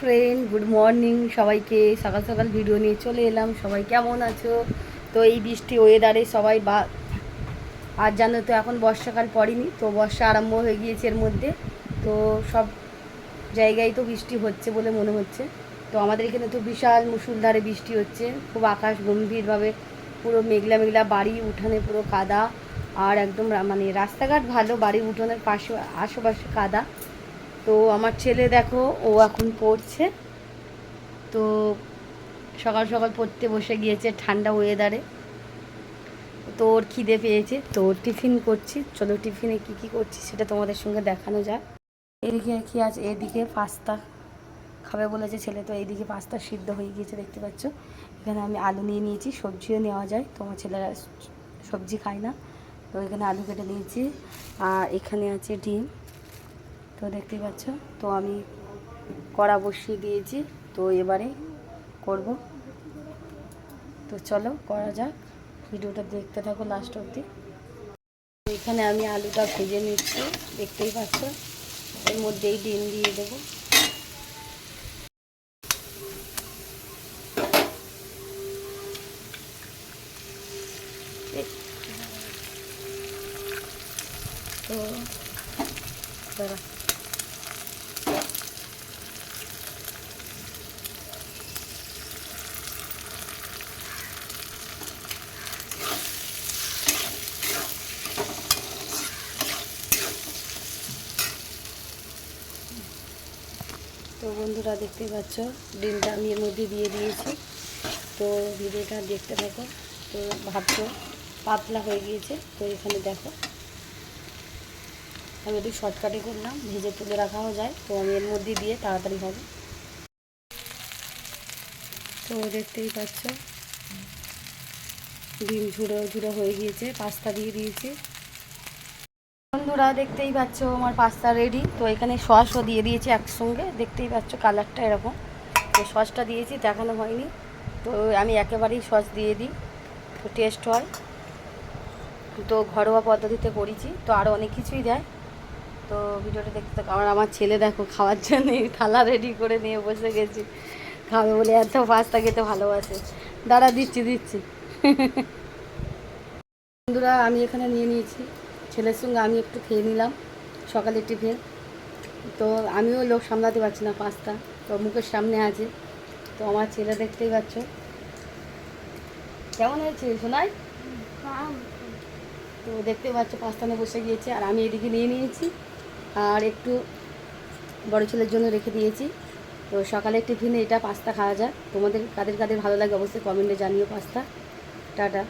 Friend good morning সবাইকে সকাল সকাল ভিডিও নিয়ে চলে এলাম। সবাই কেমন আছো? তো এই বৃষ্টি ওয়েদারে সবাই বা, আর জানো তো এখন বর্ষাকাল পড়েনি, তো বর্ষা আরম্ভ হয়ে গিয়েছে এর মধ্যে। তো সব জায়গায় তো বৃষ্টি হচ্ছে বলে মনে হচ্ছে। তো আমাদের এখানে তো বিশাল মুসুলধারে বৃষ্টি হচ্ছে, খুব আকাশ গম্ভীরভাবে, পুরো মেঘলা মেঘলা, বাড়ি উঠানে পুরো কাদা, আর একদম মানে রাস্তাঘাট ভালো, বাড়ির উঠোনের পাশে, আশেপাশে কাদা। তো আমার ছেলে দেখো, ও এখন পড়ছে। তো সকাল সকাল পড়তে বসে গিয়েছে ঠান্ডা ওয়েদারে তো ওর খিদে পেয়েছে, তো টিফিন করছি। চলো টিফিনে কি কি করছি সেটা তোমাদের সঙ্গে দেখানো যায় এদিকে কি আছে? এদিকে পাস্তা খাবে বলেছে ছেলে, তো এইদিকে পাস্তা সিদ্ধ হয়ে গিয়েছে, দেখতে পাচ্ছ? এখানে আমি আলু নিয়ে নিয়েছি, সবজিও নেওয়া যায়, তোমার ছেলেরা সবজি খায় না। তো এখানে আলু কেটে নিয়েছি, আর এখানে আছে ডিম। তো দেখতেই পাচ্ছ, তো আমি কড়া বসিয়ে দিয়েছি, তো এবারে করব। তো চলো করা যাক, ভিডিওটা দেখতে থাকো লাস্ট অবধি। এখানে আমি আলুটা ভেজে নিচ্ছি, দেখতেই পাচ্ছ। এর মধ্যেই ডিম দিয়ে দেবো। তো তো বন্ধুরা দেখতেই পাচ্ছ, ডিমটা আমি এর মধ্যে দিয়ে দিয়েছি। তো ভিডিওটা দেখতে থাকো, তো ভাবছ পাতলা হয়ে গিয়েছে, তো এখানে দেখো। আমি একটু শর্টকাটে করলাম, ভেজে তুলে রাখাও যায়, তো আমি এর মধ্যে দিয়ে তাড়াতাড়ি হবে। তো দেখতেই পাচ্ছ, ডিম ঝুড়ো ঝুড়ো হয়ে গিয়েছে, পাস্তা দিয়ে দিয়েছি। বন্ধুরা দেখতেই পাচ্ছ, আমার পাস্তা রেডি তো এখানে সসও দিয়ে দিয়েছি একসঙ্গে। দেখতেই পাচ্ছ কালারটা এরকম। তো সসটা দিয়েছি, দেখানো হয়নি। তো আমি একেবারেই সস দিয়ে দিই। তো টেস্ট হয়। তো ঘরোয়া পদ্ধতিতে করেছি। তো আরও অনেক কিছুই দেয়। তো ভিডিওটা দেখতে থাকো আমার আমার ছেলে দেখো, খাওয়ার জন্যে থালা রেডি করে নিয়ে বসে গেছি। খাবে বলে এত পাস্তা খেতে ভালোবাসে। দাঁড়া, দিচ্ছি দিচ্ছি। বন্ধুরা, আমি এখানে নিয়ে নিয়েছি। ছেলের সঙ্গে আমি একটু খেয়ে নিলাম সকালে টিফিন। তো আমিও লোক সামলাতে পারছি না পাস্তা তো মুখের সামনে আছে। তো আমার ছেলে দেখতেই পাচ্ছ। কেমন হয়েছে শোনাই তো দেখতে পাচ্ছ পাস্তানে বসে গিয়েছে আর আমি এদিকে নিয়ে নিয়েছি আর একটু বড় ছেলের জন্য রেখে দিয়েছি। তো সকালে টিফিনে এটা পাস্তা খাওয়া যায় তোমাদের কাদের কাদের ভালো লাগে অবশ্যই কমেন্টে জানিও পাস্তা টাটা।